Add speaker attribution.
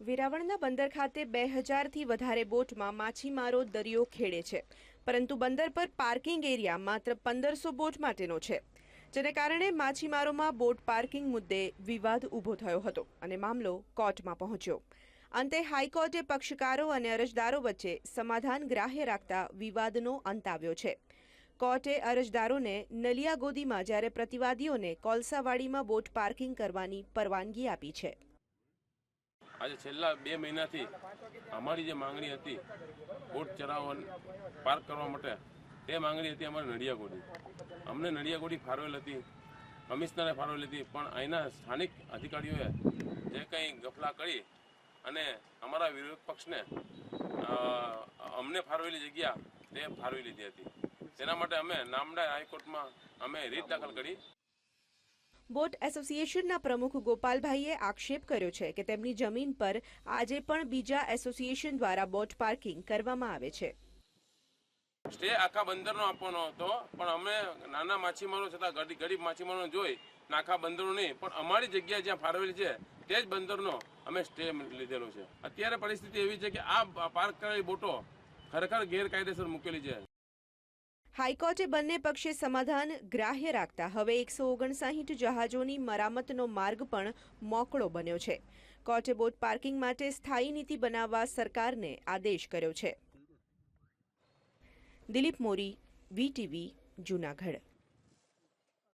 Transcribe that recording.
Speaker 1: વેરાવળના બંદર ખાતે બે હજારથી વધારે બોટમાં માછીમારો દરિયો ખેડે છે. પરંતુ બંદર પર પાર્કિંગ એરિયા માત્ર પંદરસો બોટ માટેનો છે. જેને કારણે માછીમારોમાં બોટ પાર્કિંગ મુદ્દે વિવાદ ઊભો થયો હતો અને મામલો કોર્ટમાં પહોંચ્યો. અંતે હાઈકોર્ટે પક્ષકારો અને અરજદારો વચ્ચે સમાધાન ગ્રાહ્ય રાખતા વિવાદનો અંત આવ્યો છે. કોર્ટે અરજદારોને નલિયા ગોદીમાં જ્યારે પ્રતિવાદીઓને કોલસાવાડીમાં બોટ પાર્કિંગ કરવાની પરવાનગી આપી છે.
Speaker 2: આજે છેલ્લા બે મહિનાથી અમારી જે માંગણી હતી, બોટ ચરાવવા પાર્ક કરવા માટે, તે માંગણી હતી અમારી નડિયાગોડી અમને નડિયાગોડી ફાળવેલ હતી, કમિશનરે ફાળવેલ હતી, પણ અહીંના સ્થાનિક અધિકારીઓએ જે કંઈ ગફલા કરી અને અમારા વિરોધ પક્ષને અમને ફાળવેલી જગ્યા તે ફાળવી લીધી હતી. તેના માટે અમે નામડા હાઈકોર્ટમાં અમે રીટ દાખલ કરી.
Speaker 1: બોટ એસોસિએશનના પ્રમુખ ગોપાલભાઈએ આક્ષેપ કર્યો છે કે તેમની જમીન પર આજે પણ બીજા એસોસિએશન દ્વારા બોટ પાર્કિંગ કરવામાં આવે છે.
Speaker 2: સ્ટે આખા બંદરનો આપવાનો હતો, પણ અમે નાના માછીમારો છતાં ગરીબ માછીમારો જોઈ નાખા બંદરો નહીં, પણ અમારી જગ્યા જ્યાં ફાળવેલી છે, તે જ બંદરનો અમે સ્ટે લીધેલો છે. અત્યારે પરિસ્થિતિ એવી છે કે આ પાર્ક કરેલી બોટો ખરેખર ગેરકાયદેસર મૂકેલી છે.
Speaker 1: હાઈકોર્ટે બંને પક્ષે સમાધાન ગ્રાહ્ય રાખતા હવે એકસો ઓગણસાહીઠ જહાજોની મરામતનો માર્ગ પણ મોકળો બન્યો છે. કોર્ટે બોટ પાર્કિંગ માટે સ્થાયી નીતિ બનાવવા સરકારને આદેશ કર્યો છે. દિલીપ મોરી, વીટીવી, જૂનાગઢ.